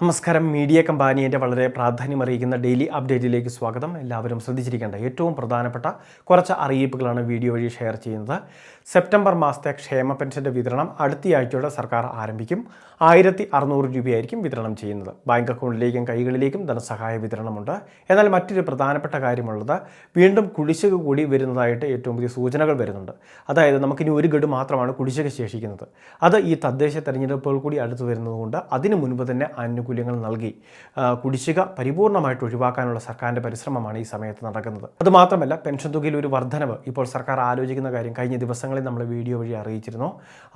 നമസ്കാരം. മീഡിയ കമ്പാനിയന്റെ വളരെ പ്രാധാന്യമറിയിക്കുന്ന ഡെയിലി അപ്ഡേറ്റിലേക്ക് സ്വാഗതം. എല്ലാവരും ശ്രദ്ധിച്ചിരിക്കേണ്ട ഏറ്റവും പ്രധാനപ്പെട്ട കുറച്ച് അറിയിപ്പുകളാണ് വീഡിയോ വഴി ഷെയർ ചെയ്യുന്നത്. സെപ്റ്റംബർ മാസത്തെ ക്ഷേമ പെൻഷന്റെ വിതരണം അടുത്തയാഴ്ചയോടെ സർക്കാർ ആരംഭിക്കും. ആയിരത്തി അറുന്നൂറ് രൂപയായിരിക്കും വിതരണം ചെയ്യുന്നത്. ബാങ്ക് അക്കൗണ്ടിലേക്കും കൈകളിലേക്കും ധനസഹായ വിതരണമുണ്ട്. എന്നാൽ മറ്റൊരു പ്രധാനപ്പെട്ട കാര്യമുള്ളത് വീണ്ടും കുടിശ്ശിക കൂടി വരുന്നതായിട്ട് ഏറ്റവും പുതിയ സൂചനകൾ വരുന്നുണ്ട്. അതായത് നമുക്കിനി ഒരു ഗഡു മാത്രമാണ് കുടിശ്ശിക ശേഷിക്കുന്നത്. അത് ഈ തദ്ദേശ തെരഞ്ഞെടുപ്പുകൾ കൂടി അടുത്ത് വരുന്നതുകൊണ്ട് അതിനു മുൻപ് തന്നെ ആനുകൂല്യങ്ങൾ നൽകി കുടിശ്ശിക പരിപൂർണമായിട്ട് ഒഴിവാക്കാനുള്ള സർക്കാരിന്റെ പരിശ്രമമാണ് ഈ സമയത്ത് നടക്കുന്നത്. അതുമാത്രമല്ല പെൻഷൻ തുകയിൽ ഒരു വർധനവ് ഇപ്പോൾ സർക്കാർ ആലോചിക്കുന്ന കാര്യം കഴിഞ്ഞ ദിവസങ്ങളിൽ നമ്മൾ വീഡിയോ വഴി അറിയിച്ചിരുന്നു.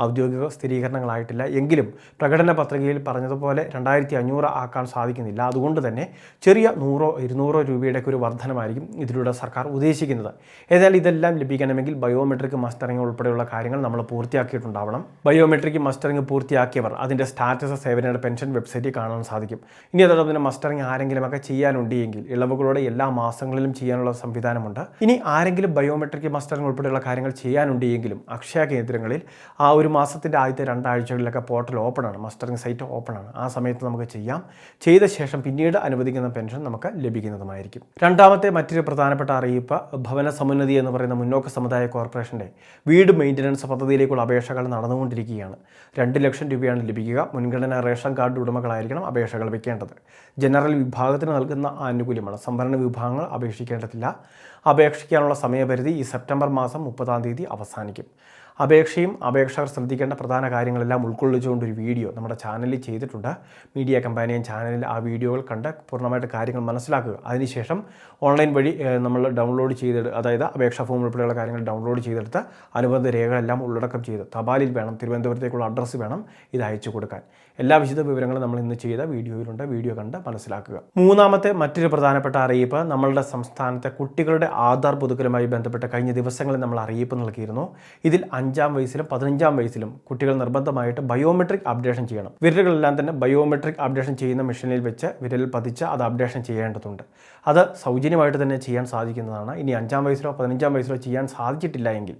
ഔദ്യോഗിക സ്ഥിരീകരണങ്ങളായിട്ടില്ല. എങ്കിലും പ്രകടന പത്രികയിൽ പറഞ്ഞതുപോലെ രണ്ടായിരത്തി അഞ്ഞൂറ് ആക്കാൻ സാധിക്കുന്നില്ല. അതുകൊണ്ട് തന്നെ ചെറിയ നൂറോ ഇരുന്നൂറോ രൂപയുടെ ഒരു വർധനമായിരിക്കും ഇതിലൂടെ സർക്കാർ ഉദ്ദേശിക്കുന്നത്. ഏതായാലും ഇതെല്ലാം ലഭിക്കണമെങ്കിൽ ബയോമെട്രിക് മസ്റ്ററിംഗ് ഉൾപ്പെടെയുള്ള കാര്യങ്ങൾ നമ്മൾ പൂർത്തിയാക്കിയിട്ടുണ്ടാവണം. ബയോമെട്രിക് മസ്റ്ററിംഗ് പൂർത്തിയാക്കിയവർ അതിന്റെ സ്റ്റാറ്റസ് സേവനയുടെ പെൻഷൻ വെബ്സൈറ്റിൽ കാണാൻ സാധിക്കും. ഇനി അതോടൊപ്പം തന്നെ മസ്റ്ററിങ് ആരെങ്കിലുമൊക്കെ ഒക്കെ ചെയ്യാനുണ്ടെങ്കിൽ ഇളവുകളോടെ എല്ലാ മാസങ്ങളിലും ചെയ്യാനുള്ള സംവിധാനമുണ്ട്. ഇനി ആരെങ്കിലും ബയോമെട്രിക് മസ്റ്ററിങ് ഉൾപ്പെടെയുള്ള കാര്യങ്ങൾ ചെയ്യാനുണ്ടെങ്കിലും അക്ഷയ കേന്ദ്രങ്ങളിൽ ആ ഒരു മാസത്തിന്റെ ആദ്യത്തെ രണ്ടാഴ്ചകളിലൊക്കെ പോർട്ടൽ ഓപ്പൺ ആണ് മസ്റ്ററിങ് സൈറ്റ് ഓപ്പൺ ആണ് ആ സമയത്ത് നമുക്ക് ചെയ്യാം. ചെയ്ത ശേഷം പിന്നീട് അനുവദിക്കുന്ന പെൻഷൻ നമുക്ക് ലഭിക്കുന്നതുമായിരിക്കും. രണ്ടാമത്തെ മറ്റൊരു പ്രധാനപ്പെട്ട അറിയിപ്പ് ഭവന സമുന്നതി എന്ന് പറയുന്ന മുന്നോക്ക സമുദായ കോർപ്പറേഷന്റെ വീട് മെയിന്റനൻസ് പദ്ധതിയിലേക്കുള്ള അപേക്ഷകൾ നടന്നുകൊണ്ടിരിക്കുകയാണ്. രണ്ട് ലക്ഷം രൂപയാണ് ലഭിക്കുക. മുൻഗണന റേഷൻ കാർഡ് ഉടമകളായിരിക്കണം. അപേക്ഷകൾ വയ്ക്കേണ്ടത് ജനറൽ വിഭാഗത്തിന് നൽകുന്ന ആനുകൂല്യമാണ്. സംവരണ വിഭാഗങ്ങൾ അപേക്ഷിക്കേണ്ടതില്ല. അപേക്ഷിക്കാനുള്ള സമയപരിധി ഈ സെപ്റ്റംബർ മാസം മുപ്പതാം തീയതി അവസാനിക്കും. അപേക്ഷയും അപേക്ഷകർ ശ്രദ്ധിക്കേണ്ട പ്രധാന കാര്യങ്ങളെല്ലാം ഉൾക്കൊള്ളിച്ചുകൊണ്ട് ഒരു വീഡിയോ നമ്മുടെ ചാനലിൽ ചെയ്തിട്ടുണ്ട്. മീഡിയ കമ്പാനിയൻ ചാനലിൽ ആ വീഡിയോകൾ കണ്ട് പൂർണമായിട്ട് കാര്യങ്ങൾ മനസ്സിലാക്കുക. അതിനുശേഷം ഓൺലൈൻ വഴി നമ്മൾ ഡൗൺലോഡ് ചെയ്തെടുത്ത് അതായത് അപേക്ഷാ ഫോം ഉൾപ്പെടെയുള്ള കാര്യങ്ങൾ ഡൗൺലോഡ് ചെയ്തെടുത്ത് അനുബന്ധ രേഖകളെല്ലാം ഉള്ളടക്കം ചെയ്ത് തപാലിൽ വേണം തിരുവനന്തപുരത്തേക്കുള്ള അഡ്രസ്സ് വേണം ഇത് അയച്ചു കൊടുക്കാൻ. എല്ലാ വിശദ വിവരങ്ങളും നമ്മൾ ഇന്ന് ചെയ്ത വീഡിയോയിലുണ്ട്. വീഡിയോ കണ്ട് മനസ്സിലാക്കുക. മൂന്നാമത്തെ മറ്റൊരു പ്രധാനപ്പെട്ട അറിയിപ്പ് നമ്മളുടെ സംസ്ഥാനത്തെ കുട്ടികളുടെ ആധാർ പുതുക്കലുമായി ബന്ധപ്പെട്ട് കഴിഞ്ഞ ദിവസങ്ങളിൽ നമ്മൾ അറിയിപ്പ് നൽകിയിരുന്നു. ഇതിൽ അഞ്ചാം വയസ്സിലും പതിനഞ്ചാം വയസ്സിലും കുട്ടികൾ നിർബന്ധമായിട്ട് ബയോമെട്രിക് അപ്ഡേഷൻ ചെയ്യണം. വിരലുകളെല്ലാം തന്നെ ബയോമെട്രിക് അപ്ഡേഷൻ ചെയ്യുന്ന മെഷീനിൽ വെച്ച് വിരലിൽ പതിച്ച് അത് അപ്ഡേഷൻ ചെയ്യേണ്ടതുണ്ട്. അത് സൗജന്യമായിട്ട് തന്നെ ചെയ്യാൻ സാധിക്കുന്നതാണ്. ഇനി അഞ്ചാം വയസ്സിലോ പതിനഞ്ചാം വയസ്സിലോ ചെയ്യാൻ സാധിച്ചിട്ടില്ല എങ്കിൽ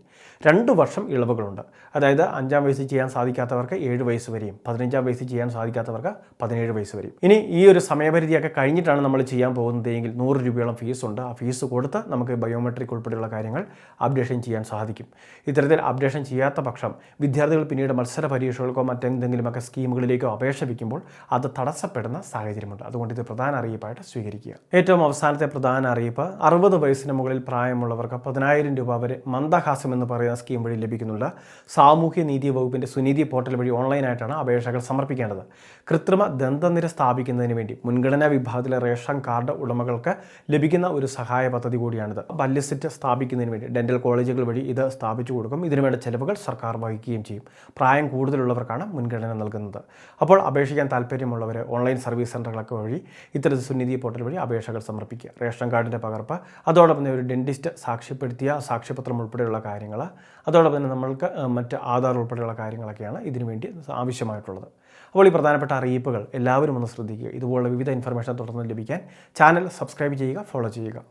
രണ്ട് വർഷം ഇളവുകളുണ്ട്. അതായത് അഞ്ചാം വയസ്സിൽ ചെയ്യാൻ സാധിക്കാത്തവർക്ക് ഏഴ് വയസ്സ് വരെയും പതിനഞ്ചാം വയസ്സിൽ ചെയ്യാൻ സാധിക്കാത്തവർക്ക് പതിനേഴ് വയസ്സ് വരെയും. ഇനി ഈ ഒരു സമയപരിധിയൊക്കെ കഴിഞ്ഞിട്ടാണ് നമ്മൾ ചെയ്യാൻ പോകുന്നത് എങ്കിൽ നൂറ് രൂപയോളം ഉണ്ട്. ആ ഫീസ് കൊടുത്ത് നമുക്ക് ബയോമെട്രിക് ഉൾപ്പെടെയുള്ള കാര്യങ്ങൾ അപ്ഡേഷൻ ചെയ്യാൻ സാധിക്കും. ഇത്തരത്തിൽ അപ്ഡേഷൻ ചെയ്യാത്ത പക്ഷം വിദ്യാർത്ഥികൾ പിന്നീട് മത്സര പരീക്ഷകൾക്കോ മറ്റെന്തെങ്കിലുമൊക്കെ സ്കീമുകളിലേക്കോ അപേക്ഷ വയ്ക്കുമ്പോൾ അത് തടസ്സപ്പെടുന്ന സാഹചര്യമുണ്ട്. അതുകൊണ്ട് ഇത് പ്രധാന അറിയിപ്പായിട്ട് സ്വീകരിക്കുക. ഏറ്റവും അവസാനത്തെ പ്രധാന അറിയിപ്പ് അറുപത് വയസ്സിന് മുകളിൽ പ്രായമുള്ളവർക്ക് പതിനായിരം രൂപ വരെ മന്ദഹാസം എന്ന് പറയുന്ന സ്കീം വഴി ലഭിക്കുന്നുണ്ട്. സാമൂഹ്യ നീതി വകുപ്പിന്റെ സുനീതി പോർട്ടൽ വഴി ഓൺലൈനായിട്ടാണ് അപേക്ഷകൾ സമർപ്പിക്കേണ്ടത്. കൃത്രിമ ദന്തനിര സ്ഥാപിക്കുന്നതിന് വേണ്ടി മുൻഗണനാ വിഭാഗത്തിലെ റേഷൻ കാർഡ് ഉടമകൾക്ക് ലഭിക്കുന്ന ഒരു സഹായ പദ്ധതി കൂടിയാണിത്. പല്ലിസിറ്റ് സ്ഥാപിക്കുന്നതിന് വേണ്ടി ഡെന്റൽ കോളേജുകൾ വഴി ഇത് സ്ഥാപിച്ചു കൊടുക്കും. ഇതിനു വേണ്ട ചെലവുകൾ സർക്കാർ വഹിക്കുകയും ചെയ്യും. പ്രായം കൂടുതലുള്ളവർക്കാണ് മുൻഗണന നൽകുന്നത്. അപ്പോൾ അപേക്ഷിക്കാൻ താല്പര്യമുള്ളവർ ഓൺലൈൻ സർവീസ് സെന്ററുകളൊക്കെ വഴി ഇത്തരത്തിൽ സുനിധി പോർട്ടൽ വഴി അപേക്ഷകൾ സമർപ്പിക്കുക. റേഷൻ കാർഡിന്റെ പകർപ്പ് അതോടൊപ്പം തന്നെ ഒരു ഡെന്റിസ്റ്റ് സാക്ഷ്യപ്പെടുത്തിയ സാക്ഷ്യപത്രം ഉൾപ്പെടെയുള്ള കാര്യങ്ങൾ അതോടൊപ്പം തന്നെ നമ്മൾക്ക് മറ്റ് ആധാർ ഉൾപ്പെടെയുള്ള കാര്യങ്ങളൊക്കെയാണ് ഇതിനുവേണ്ടി ആവശ്യമായിട്ടുള്ളത്. അപ്പോൾ ഈ പ്രധാനപ്പെട്ട അറിയിപ്പുകൾ എല്ലാവരും ഒന്ന് ശ്രദ്ധിക്കുക. ഇതുപോലുള്ള വിവിധ ഇൻഫർമേഷൻ തുടർന്ന് ലഭിക്കാൻ ചാനൽ സബ്സ്ക്രൈബ് ചെയ്യുക ഫോളോ ചെയ്യുക.